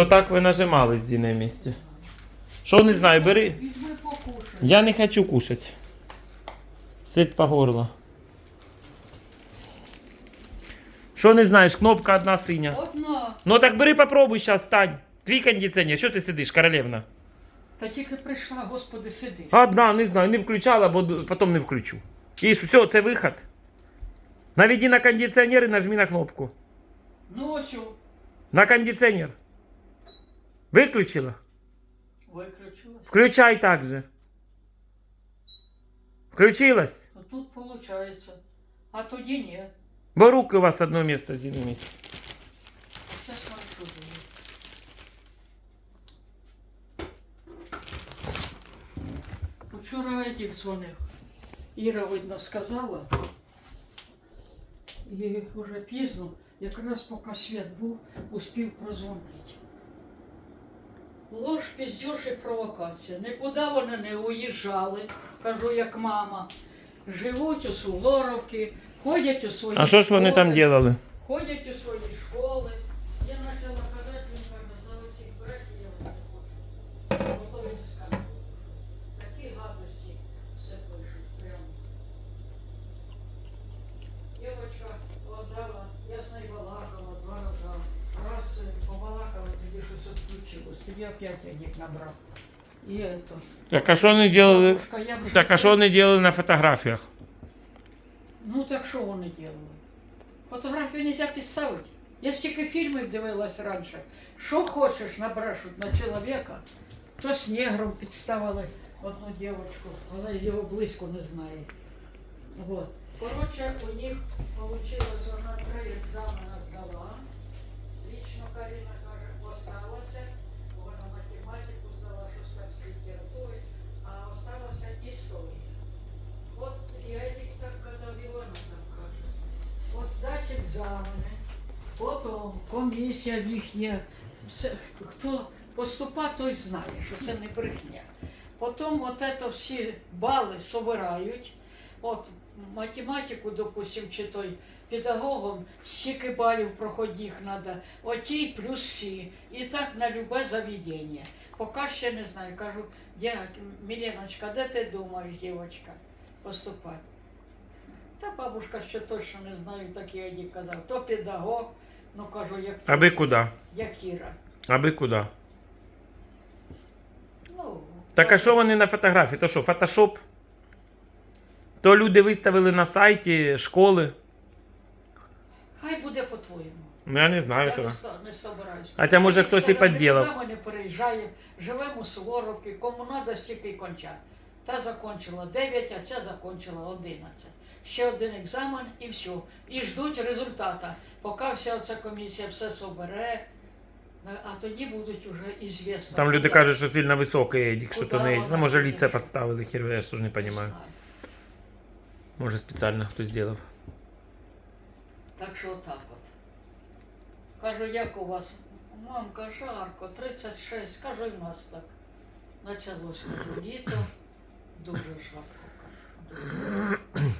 То так ви нажимали з на місці. Що не знаю, бери. Візьми покушай. Я не хочу кушать. Сидь по горло. Що не знаєш, кнопка одна синя. Одна. Ну так бери попробуй зараз, стань. Твій кондиціонер, що ти сидиш, королевна? Та тільки прийшла, господи, сиди. Одна, не знаю, не включала, бо потім не включу. І все, це виход. Наведи на кондиціонер і нажми на кнопку. Ну ось На кондиціонер. Виключила? виключилась. Включай так же. Включилась? А тут виходить. А тоді ні. Бо руки у вас одно місце з іншого місця. А зараз маршрут. Вчора Едік дзвонив. Іра, видно, сказала. І вже пізно, якраз поки світ був, успів прозвонити. Ложь, піздюш і провокація. Нікуди вони не уїжджали, кажу, як мама. Живуть у Суворовки, ходять у свої А що ж вони там робили? Ходять відключилось. Тоді опять я їх набрав. І это. Так а що вони робили? Бабушка, я вже Так а що вони робили на фотографіях? Ну так що вони робили? Фотографію не можна підставити. Я стільки фільмів дивилась раніше. Що хочеш набрешуть на чоловіка, то з негром підставили одну дівчинку, вона його близько не знає. Вот. Коротше, у них вийшло, вона три екзамени здала. Лічно Каріна каже, осталася, Екзамени, потім комісія в їх є. Все, хто поступа, той знає, що це не брехня. Потім от це всі бали собирають. От математику, допустим, чи той педагогом, стільки балів проходних треба, отій плюс сі. І так на любе заведення. Поки ще не знаю. Кажу, Міленочка, де ти думаєш, дівчинка, поступати? Та бабушка ще точно не знаю, так я їй казав. То педагог, ну кажу, як, Аби куди? як Іра. Аби куди? Ну, Так а що вони на фотографії? То що, фотошоп? То люди виставили на сайті школи. Хай буде по-твоєму. Ну я не знаю Я не, того. со- не собираюсь. Хоча, може, хтось і підділав. нікуди не переїжджаємо, живемо у Суворовці, кому треба, стільки кончать. Та закінчила 9, а ця закінчила 11. Ще один екзамен і все. І ждуть результата. Поки вся ця комісія все собере, а тоді будуть вже ізвісно. Там люди кажуть, що сильно високий що то не. Ну, може, ліце підставили, хер, я ж не розумію. Може, спеціально хтось зробив. Так що отак от. Кажу, як у вас? Мамка, жарко, 36. Кажу, і в нас так. Почалось кажу, літо. Дуже жарко. кажу.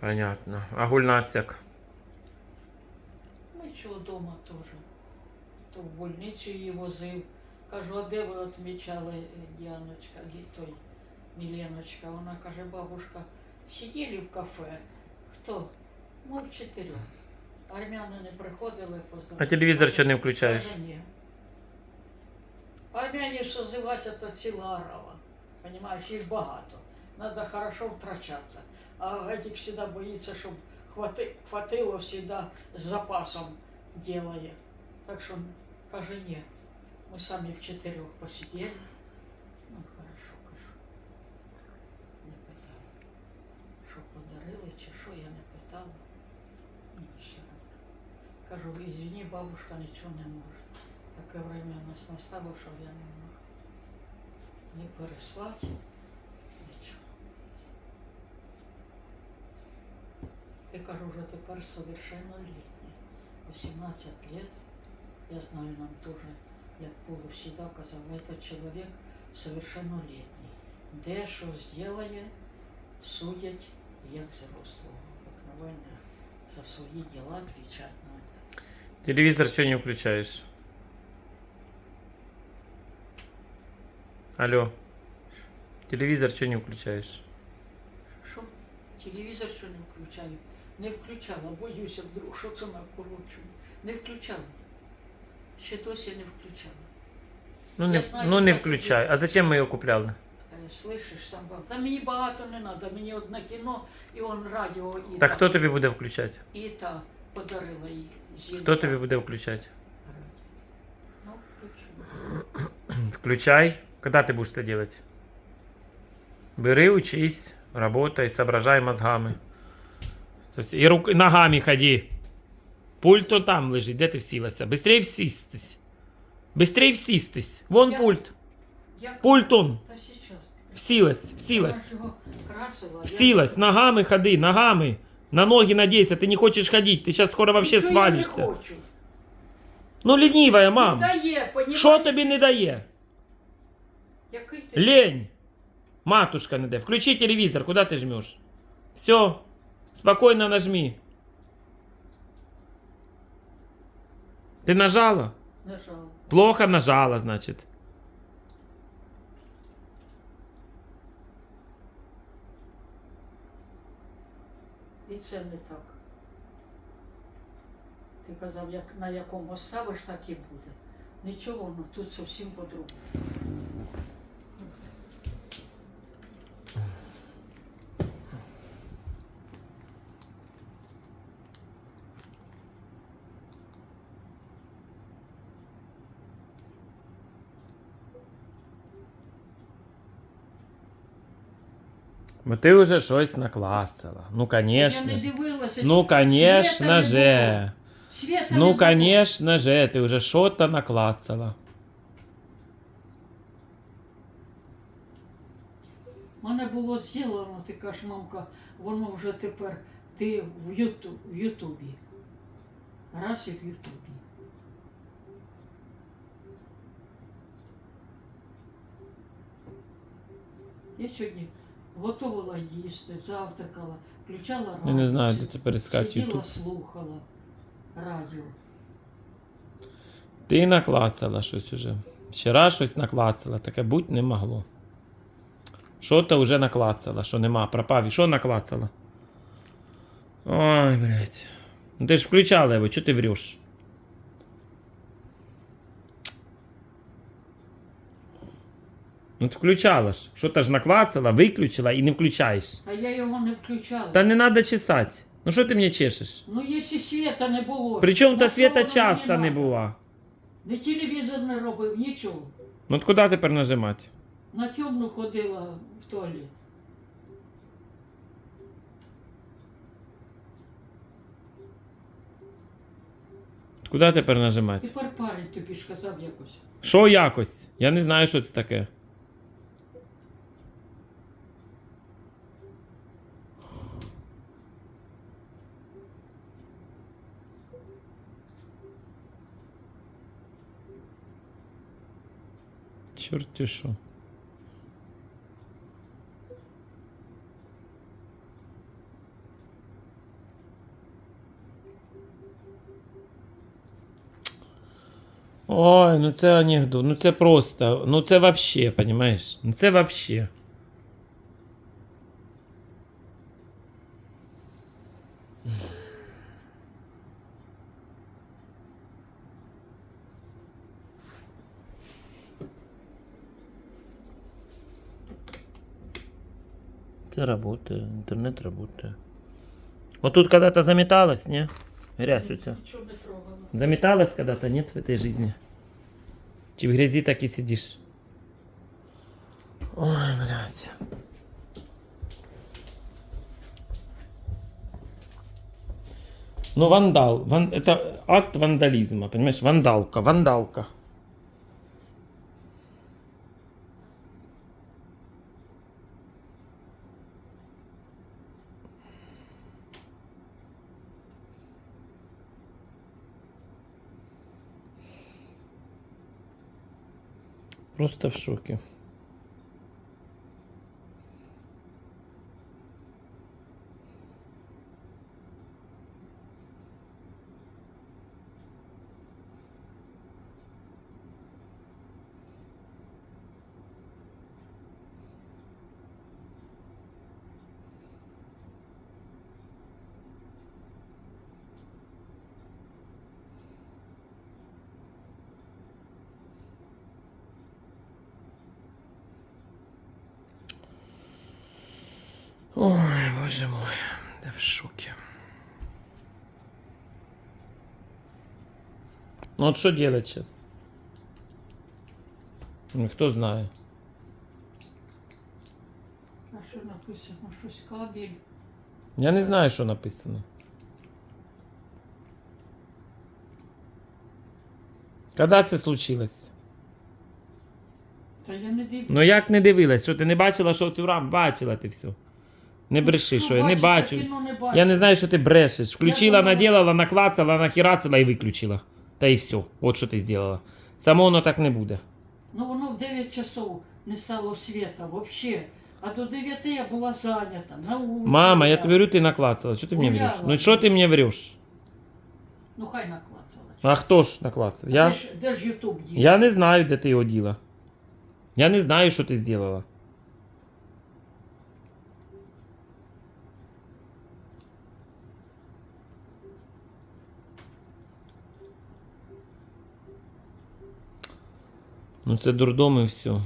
Понятно. А гульнастяк? Нічого вдома теж. То в больницю її возив. Кажу, а де ви відмічали е, Діаночка, той Міленочка? Вона каже, бабушка, сиділи в кафе. Хто? Ми в чотирьох. Армяни не приходили А поздравляти. телевізор що не включаєш? Каже, ні. Армяне созивати це ціла арава. Їх багато. Надо хорошо втрачатися. А Гетик всегда боїться, щоб хвати, хватило всегда з запасом делає. Так що каже, ні. Ми самі в чотирьох посиділи. Ну, хорошо, кажу. Не питала. Що подарили чи що, я не питала. Ну, все. Кажу, извини, бабушка нічого не може. Таке время у нас настало, що я не можу. Не переслати, Ти кажу, вже тепер совершеннолітній. 18 лет. Я знаю, нам тоже, як Полу всегда казав, этот чоловік совершеннолетний. Де що зробить, судять як взрослого. Обыкновенно за свої діла кричать надо. Телевизор что не включаешь? Алло. Телевизор что не включаешь? Що? Телевізор що не включаю? Не включала, боюся вдруг, що це накручу. Не включала. Ще досі не включала. Ну Я не, знаю, ну не как включай. А зачем мы ее купляли? Е, Слышиш сам вам? Та мені багато не треба, мені одне кіно і он радіо і Так та, хто тобі буде включати? і та подарила їй. Зіна. Хто тобі буде включати? Ну, включу. Включай. Когда ты будешь это делать? Бери, учись, работай, соображай мозгами. То есть И рук... и ногами ходи. Пульт то там лежить, де ти всілася? Быстрей всістись. Быстрей всістись. Вон Я- пульт. Як? Пульт он. Та сейчас. Всілась, Я всілась. ж його красила. я- Всілась. Ногами ходи, ногами. На ноги надейся, ты не хочешь ходить, ты сейчас скоро вообще Нічого Я свалишься. не хочу. Ну лінівая, Не мам. дає, понімаєш? Що тобі не дає? Який ти? Лень! Матушка не дай. Включи телевизор, куда ты жмешь? Все, Спокойно нажми. Ты нажала? Нажала. Плохо нажала, значит. І це не так. Ти казав, як на якому ставиш, так і буде. Нічого, ну тут зовсім по-другому. ти вже щось наклацала. Ну, Я конечно. не ж. дивилася. Ну, Света конечно не же. було. Света не Ну, було. конечно же, ти вже що-то наклацала. У мене було зроблено, ти кажеш, мамка, воно вже тепер ти в, Юту, в Ютубі. Раз і в Ютубі. Я сьогодні готувала їсти, завтракала, включала радіо. Я не знаю, де тепер искати Сиділа, слухала радіо. Ти наклацала щось уже. Вчора щось наклацала, таке будь не могло. Що то вже наклацала, що нема, пропав. І що наклацала? Ой, блядь. Ну ти ж включала його, чого ти врешь? Ну ти включала ж. Що то ж наклацала, виключила і не включаєш. А я його не включала. Та не треба чесати. Ну що ти мені чешеш? Ну, якщо світа не було. Причому та світа часто не надо? була. Не телевізор не робив, нічого. Ну от куди тепер нажимати? На темну ходила в туалет. Куди тепер нажимати? Тепер парень тобі ж казав якось. Що якось? Я не знаю, що це таке. Чорт що. Ой, ну це анекдот, ну це просто, ну це вообще, понимаешь? Ну це вообще. Це работает, интернет работает. Вот тут когда-то заметалось, не? Грязь у тебя. Заметалась когда-то, нет, в этой жизни? Чи в грязи так и сидишь? Ой, блядь. Ну, вандал. Ван... Это акт вандализма, понимаешь? Вандалка, вандалка. Просто в шоке. Ой, боже мой, я в шоке. Ну вот что делать сейчас? Ну, кто знает. А що написано? Щось кабель. Я не знаю, що написано. Когда це случилось? Та я не дивлюсь. Ну як не дивилась? Що ти не бачила, що цю раму? Бачила ти все. Не бреши, що я не бачу. я кіно не бачу. Я не знаю, що ти брешеш. Включила, думала- наделала, наклацала, нахерацала і виключила. Та і все. От що ти зробила. Само воно так не буде. Ну воно в 9 часов не стало світа вообще. А до 9 я була зайнята, на вулиці. Мама, я тобі говорю, ти наклацала. Що ти мені Гуляла. Ну що ти мені вреш? Ну хай наклацала. А хто ж наклацав? Я, Де ж, де ж Ютуб діє? я не знаю, де ти його діла. Я не знаю, що ти зробила. Ну це дурдом і все.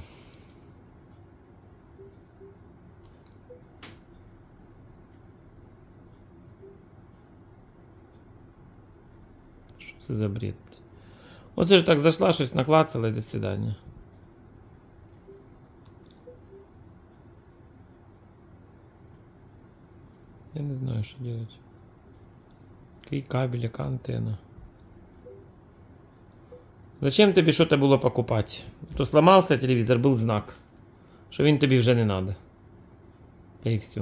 Що це за бред, блядь? Оце ж так зайшла, щось наклацала і до свидання. Я не знаю, що делать. Який кабель, яка антенна. Зачем тобі що-то було покупати? То сломався телевізор, був знак, що він тобі вже не надо. Та і все.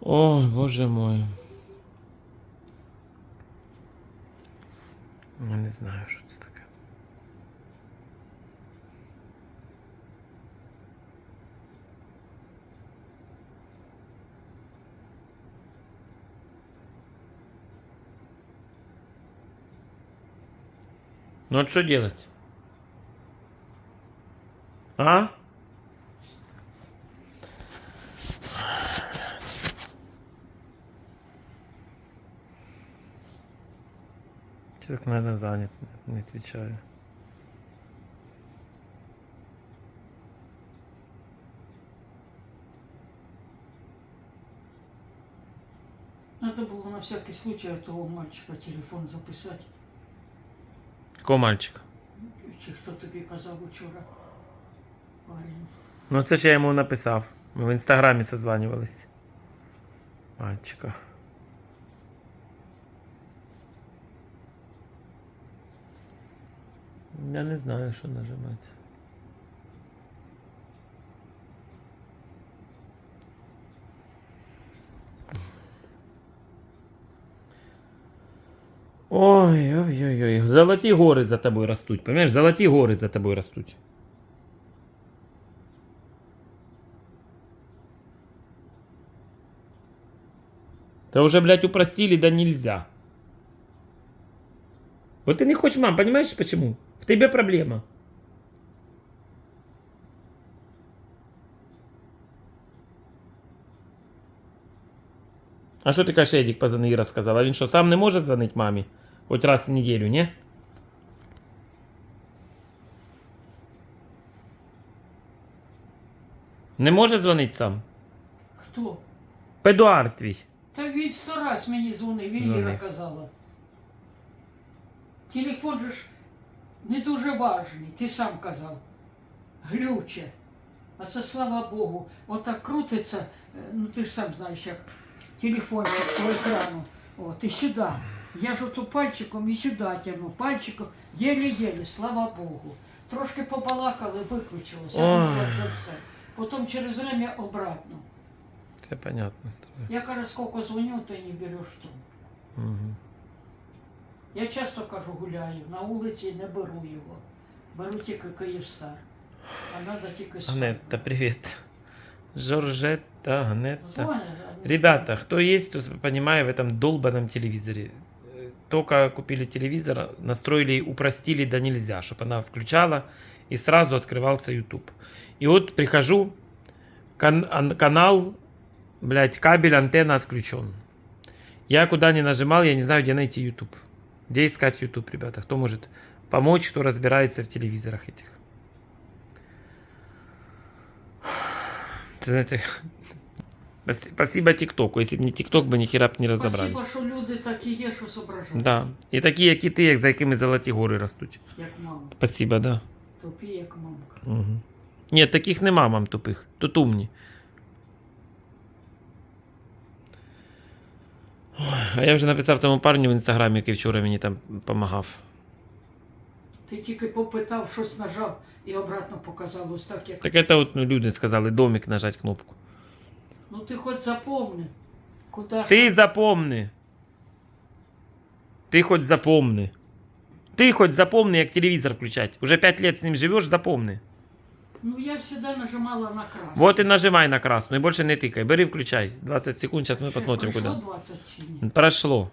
Ой, боже мой. Знаю, що це таке. Ну от що делать? А? Человек, наверное, занят, не отвечаю. Надо було на всякий случай от того мальчика телефон записати. Якого мальчика? Чи хто тобі казав вчора? Парень. Ну це ж я йому написав. Ми в інстаграмі созванювались. Мальчика. Я не знаю, що нажимати. Ой, ой, ой, ой. Золоті гори за тобою ростуть. Понимаєш, золоті гори за тобою ростуть. Да уже, блядь, упростили, да нельзя. Вот ты не хочешь, мам, понимаешь почему? В тебе проблема. А що ти кажеш, Едік позвони і розказав? А він що, сам не може дзвонити мамі? Хоч раз в неділю, ні? Не може дзвонити сам? Хто? Педуар твій. Та він сто раз мені дзвонив, і Іра Дзвонив. казала. Телефон же ж не дуже важний, ти сам казав. Глюче. А це слава Богу, отак крутиться, е, ну ти ж сам знаєш, як телефончик по екрану. От, і сюди. Я ж ото пальчиком і сюди тягну, пальчиком, єлі-єлі, слава Богу. Трошки побалакали, виключилося, а Ой. як вже все. Потім через время обратно. Це понятно з тобою. Я кажу, сколько звоню, ты не берешь трубку. Угу. Я часто кажу, гуляю, на вулиці не беру його. Беру тільки Київстар. А треба тільки спати. Анетта, привет. Жоржетта, Анетта. Дзвонять, а не Ребята, кто есть, кто понимает в этом долбанном телевизоре. Э, Только купили телевизор, настроили, упростили да нельзя, чтобы она включала и сразу открывался YouTube. И вот прихожу, Кан- ан- канал, блядь, кабель, антенна отключен. Я куда не нажимал, я не знаю, где найти YouTube. Где искать YouTube, ребята? Кто может помочь, кто разбирается в телевизорах этих? Ты знаете, спас- Спасибо ТикТоку. Если бы не ТикТок, бы ни хера б не розібрались. Спасибо, що люди такі є, що зображають. Да. І такі, як і ти, як за якими золоті гори ростуть. Як мама. Спасибо, да. Тупі, як мамка. Угу. Ні, таких нема мам тупих. Тут умні. А я вже написав тому парню в інстаграмі, який вчора мені там допомагав. Ти тільки попитав, щось нажав і обратно показав ось так, як. Так це от ну, люди сказали, домик нажать кнопку. Ну ти хоч запомни, куди Ти що- запомни. Ти хоч запомни. Ти хоч запомни, як телевізор включать. Уже 5 лет з ним живеш, запомни. Ну я завжди нажимала на красну. Вот и нажимай на красную, и больше не тыкай. Бери, включай. 20 секунд, сейчас мы посмотрим, пройшло куда. 20 чи ні? Прошло.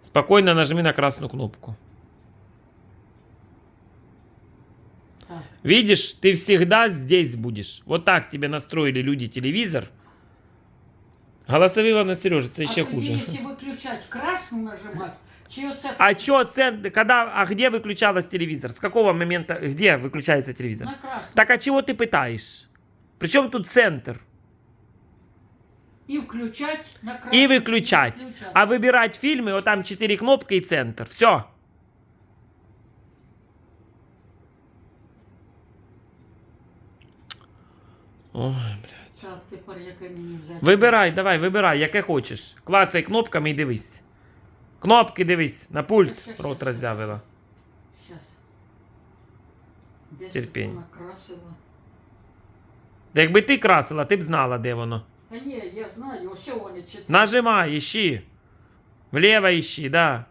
Спокойно нажми на красную кнопку. Так. Видишь, ты всегда здесь будешь. Вот так тебе настроили люди телевизор. Голосовые на Сережа, это еще а тоді, хуже. якщо виключати красну нажимати, оце А чё, це, когда, а где выключалась телевизор? С какого момента, где выключается телевизор? на красну. Так а чего ты пытаешь? Причем тут центр? І включати на красну. И выключать. А выбирать фильмы, вот там 4 кнопки и центр. Все. Ой, блядь. Так, тепер яке мені взяти? Вибирай, давай, вибирай, яке хочеш. Клацай кнопками і дивись. Кнопки дивись, на пульт Щас, рот щас, роздявила. Щас. Десь Терпінь. вона красила. Та якби ти красила, ти б знала, де воно. Та ні, я знаю, ось вони чотири. Нажимай, ищи. Влево ищи, да.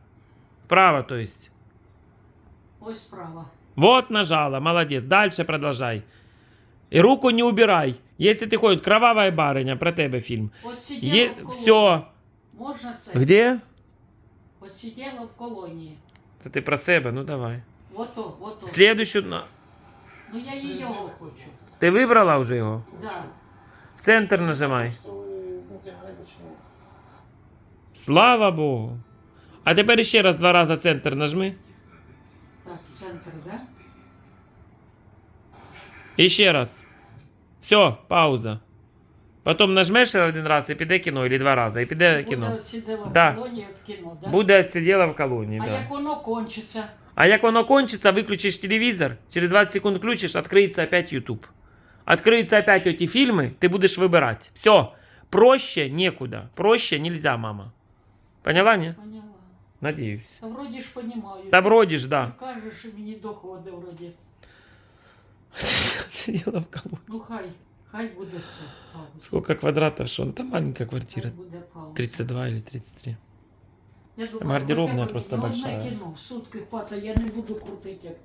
Вправо, то есть. Ось справа. Вот нажала, молодец. Дальше продолжай. И руку не убирай. Если ты ходишь, кровавая барыня, про тебе фильм. От сиділа Е... в колонії. Все. Можна це? Где? От сиділа в колонії. Це ти про себе, ну давай. Ото, ото. Следующую. на- Ну я її його хочу. Ти вибрала вже його? Да. В центр нажимай. Что вы из Надягребичного? Слава Богу. А тепер ще раз два рази центр нажми. Так, центр, да? І ще раз. Все, пауза. Потім нажмеш ще один раз і піде кіно, або два рази, і піде Буде кіно. от сиділа Да. в колонії от кіно, да? Буде відсиділа в колонії, А да. як воно кончиться? А як воно кончится, выключишь телевизор, через 20 секунд включишь, открыется опять YouTube. Открыются опять эти фильмы, ты будешь выбирать. Все. Проще некуда. Проще нельзя, мама. Поняла, не? Поняла. Надеюсь. Та вроді ж понімаю. Да вроде ж, да. Кажеш, що мені доходить вроді. Сидела в колонии. Ну хай, хай буде. Сколько квадратов, что? Там маленькая Хай квартира. буде пауза. 32 или 33. Я Там гардеробная хоча б просто одне большая. кіно в сутки хватає, я не буду крутити, як